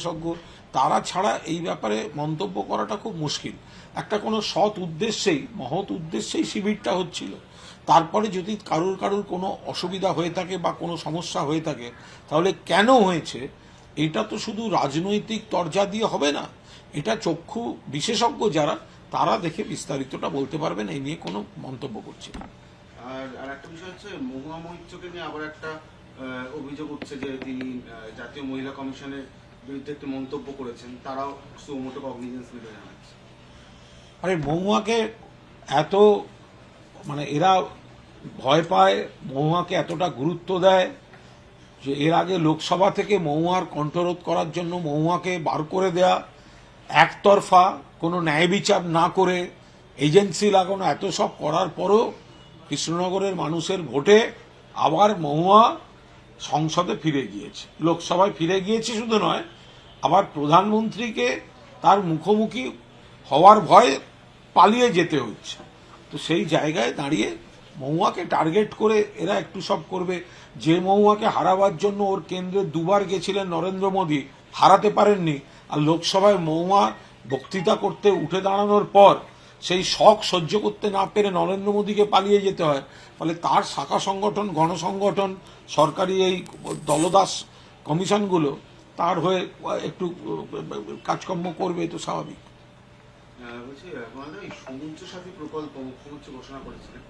বিশেষজ্ঞ, তারা ছাড়া এই ব্যাপারে মন্তব্য করাটা খুব মুশকিল। একটা কোনো সৎ উদ্দেশ্যেই, মহৎ উদ্দেশ্যেই শিবিরটা হচ্ছিল। তারপরে যদি কারুর কারুর কোনো অসুবিধা হয়ে থাকে বা কোনো সমস্যা হয়ে থাকে, তাহলে কেন হয়েছে? এটা তো শুধু রাজনৈতিক তরজা দিয়ে হবে না। এটা চক্ষু বিশেষজ্ঞ যারা, তারা দেখে বিস্তারিতটা বলতে পারবেন, এই নিয়ে কোনো মন্তব্য করছি না। আর একটা বিষয় হচ্ছে, মহুয়া মৈত্রকে নিয়ে আবার একটা অভিযোগ উঠছে যে তিনি জাতীয় মহিলা কমিশনের বিরুদ্ধে একটি মন্তব্য করেছেন, তারাও সুমোটো কগনিজেন্স জানাচ্ছে। আরে মহুয়াকে এত মানে এরা ভয় পায়, মহুয়াকে এতটা গুরুত্ব দেয় যে এর আগে লোকসভা থেকে মহুয়ার কণ্ঠরোধ করার জন্য মহুয়াকে বার করে দেয়া, একতরফা কোনো ন্যায় বিচার না করে এজেন্সি লাগানো, এত সব করার পরও কৃষ্ণনগরের মানুষের ভোটে আবার মহুয়া সংসদে ফিরে গিয়েছে। লোকসভায় ফিরে গিয়েছে শুধু নয়, আবার প্রধানমন্ত্রীকে তার মুখোমুখি হওয়ার ভয়ে পালিয়ে যেতে হচ্ছে। তো সেই জায়গায় দাঁড়িয়ে মহুয়াকে টার্গেট করে এরা একটু সব করবে। যে মহুয়াকে হারাবার জন্য ওর কেন্দ্রে দুবার গেছিলেন নরেন্দ্র মোদী, হারাতে পারেননি। আর লোকসভায় মহুয়া বক্তৃতা করতে উঠে দাঁড়ানোর পর সেই শখ সহ্য করতে না পেরে নরেন্দ্র মোদীকে পালিয়ে যেতে হয়। ফলে তার শাখা সংগঠন, গণসংগঠন, সরকারি এই দলদাস কমিশনগুলো তার হয়ে একটু কাজকর্ম করবে তো স্বাভাবিক। বলছি এই সমুদ্র সাথী প্রকল্প মুখ্যমন্ত্রী ঘোষণা করেছিলেন।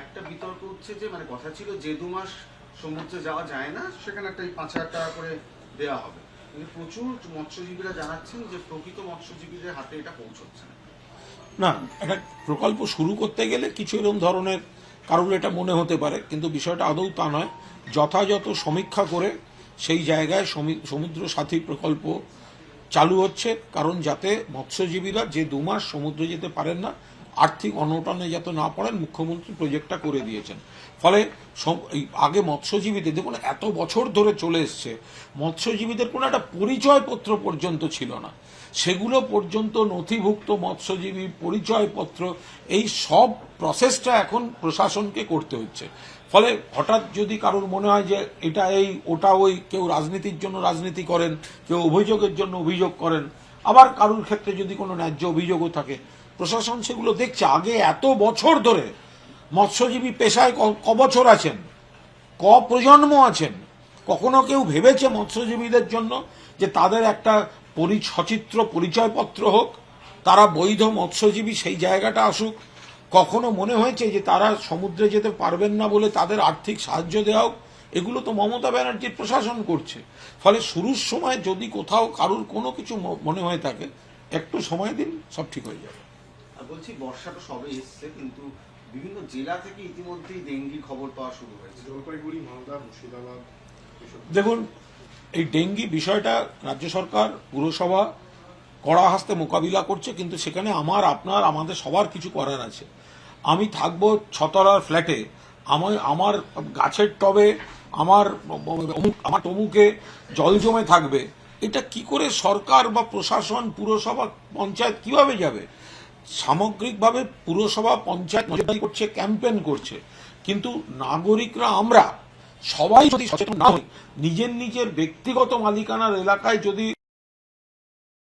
একটা বিতর্ক হচ্ছে যে মানে কথা ছিল যে দু মাস সমুদ্রে যাওয়া যায় না, সেখানে একটা পাঁচ হাজার টাকা করে দেওয়া হবে। কিন্তু প্রচুর মৎস্যজীবীরা জানাচ্ছেন যে প্রকৃত মৎস্যজীবীদের হাতে এটা পৌঁছচ্ছে না। না, একটা প্রকল্প শুরু করতে গেলে কিছু এরকম ধরনের কারোর এটা মনে হতে পারে, কিন্তু বিষয়টা আদৌ তা নয়। যথাযথ সমীক্ষা করে সেই জায়গায় সমী- সমুদ্র সাথী প্রকল্প চালু হচ্ছে, কারণ যাতে মৎস্যজীবীরা যে দু মাস সমুদ্রে যেতে পারেন না আর্থিক অনটনে যাতে না পড়েন, মুখ্যমন্ত্রী প্রজেক্টটা করে দিয়েছেন। ফলে আগে মৎস্যজীবীদের, দেখুন, এত বছর ধরে চলে এসছে, মৎস্যজীবীদের কোনো একটা পরিচয়পত্র পর্যন্ত ছিল না। সেগুলো পর্যন্ত নথিভুক্ত মৎস্যজীবী পরিচয়পত্র, এই সব প্রসেসটা এখন প্রশাসনকে করতে হচ্ছে। ফলে হঠাৎ যদি কারোর মনে হয় যে এটা এই, ওটা ওই, কেউ রাজনীতির জন্য রাজনীতি করেন, কেউ অভিযোগের জন্য অভিযোগ করেন, আবার কারোর ক্ষেত্রে যদি কোনো ন্যায্য অভিযোগও থাকে প্রশাসন সেগুলো দেখছে। আগে এত বছর ধরে মৎস্যজীবী পেশায় ক- বছর আছেন ক প্রজন্ম আছেন। কখনো কেউ ভেবেছে মৎস্যজীবীদের জন্য যে তাদের একটা সচিত্র, পরিচয়পত্র হোক, তারা বৈধ মৎস্যজীবী সেই জায়গাটা আসুক। কখনো মনে হয়েছে যে তারা সমুদ্রে যেতে পারবেন না বলে তাদের আর্থিক সাহায্য দেওয়া হোক? এগুলো তো মমতা ব্যানার্জির প্রশাসন করছে। ফলে শুরুর সময় যদি কোথাও কারুর কোনো কিছু মনে হয়ে থাকে, একটু সময় দিন, সব ঠিক হয়ে যাবে। বলছি বর্ষাটা সবে এসছে কিন্তু বিভিন্ন জেলা থেকে ইতিমধ্যেই ডেঙ্গির খবর পাওয়া শুরু হয়েছে। জলপাইগুড়ি মালদা মুর্শিদাবাদ দেখুন এই ডেঙ্গি বিষয়টা রাজ্য সরকার পুরসভা কড়া হাসতে মোকাবিলা করছে কিন্তু সেখানে আমার আপনার আমাদের সবার কিছু করার আছে। আমি থাকব ছতলার ফ্ল্যাটে। আমার আমার গাছের টবে আমার অমুক আমার তমুকে জল জমে থাকবে। এটা কি করে সরকার বা প্রশাসন পুরসভা পঞ্চায়েত কীভাবে যাবে? সামগ্রিকভাবে পুরসভা পঞ্চায়েত নজরদারি করছে ক্যাম্পেন করছে। কিন্তু নাগরিকরা আমরা সবাই যদি সচেতন না হই, নিজের নিজের ব্যক্তিগত মালিকানার এলাকায় যদি